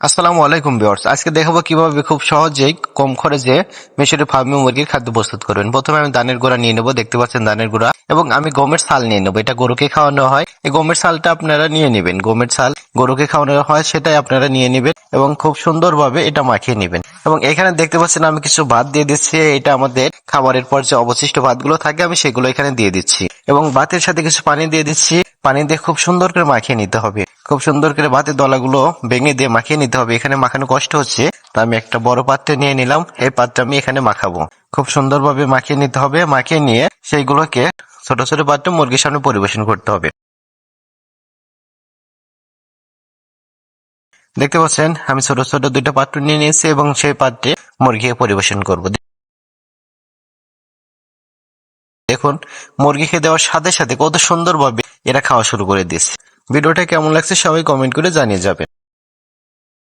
আসসালামু আলাইকুম ভিউয়ার্স। আজকে দেখাবো কীভাবে খুব সহজেই কম খরচে মিশরের ফার্মি মুরগির খাদ্য প্রস্তুত করবেন। প্রথমে আমি ধানের গুঁড়া নিয়ে নেব, দেখতে পাচ্ছেন ধানের গুঁড়া, এবং আমি গমের ছাল নিয়ে নেব। এটা গরুকে খাওয়ানো হয়। এই গমের ছালটা আপনারা নিয়ে নেবেন। গমের ছাল গরুকে খাওয়ানো হয়, সেটাই আপনারা নিয়ে নেবেন এবং খুব সুন্দরভাবে এটা মাখিয়ে নেবেন। এবং এখানে দেখতে পাচ্ছেন আমি কিছু ভাত দিয়ে দিচ্ছি। এটা আমাদের খাবারের পর যে অবশিষ্ট ভাতগুলো থাকে, আমি সেগুলো এখানে দিয়ে দিচ্ছি। এবং ভাতের সাথে কিছু পানি দিয়ে দিচ্ছি। পানি দিয়ে খুব সুন্দর করে মাখিয়ে নিতে হবে। খুব সুন্দর করে ভাতের দলাগুলো ভেঙে দিয়ে মাখিয়ে নিতে হবে। এখানে মাখানো কষ্ট হচ্ছে। তা আমি একটা বড় পাত্রে নিয়ে নিলাম। এই পাত্রে আমি এখানে মাখাবো। খুব সুন্দরভাবে মাখিয়ে নিতে হবে। মাখিয়ে নিয়ে সেইগুলোকে ছোট ছোট পাত্রে মুরগির সামনে পরিবেশন করতে হবে। দেখতে পাচ্ছেন, আমি ছোট ছোট দুইটা পাত্র নিয়ে নিয়েছি এবং সেই পাত্রে মুরগিকে পরিবেশন করব। দেখুন, মুরগিকে দেওয়ার সাথে সাথে কত সুন্দরভাবে এরা খাওয়া শুরু করে দিয়েছে। ভিডিওটা কেমন লাগছে সবাই কমেন্ট করে জানিয়ে যাবেন।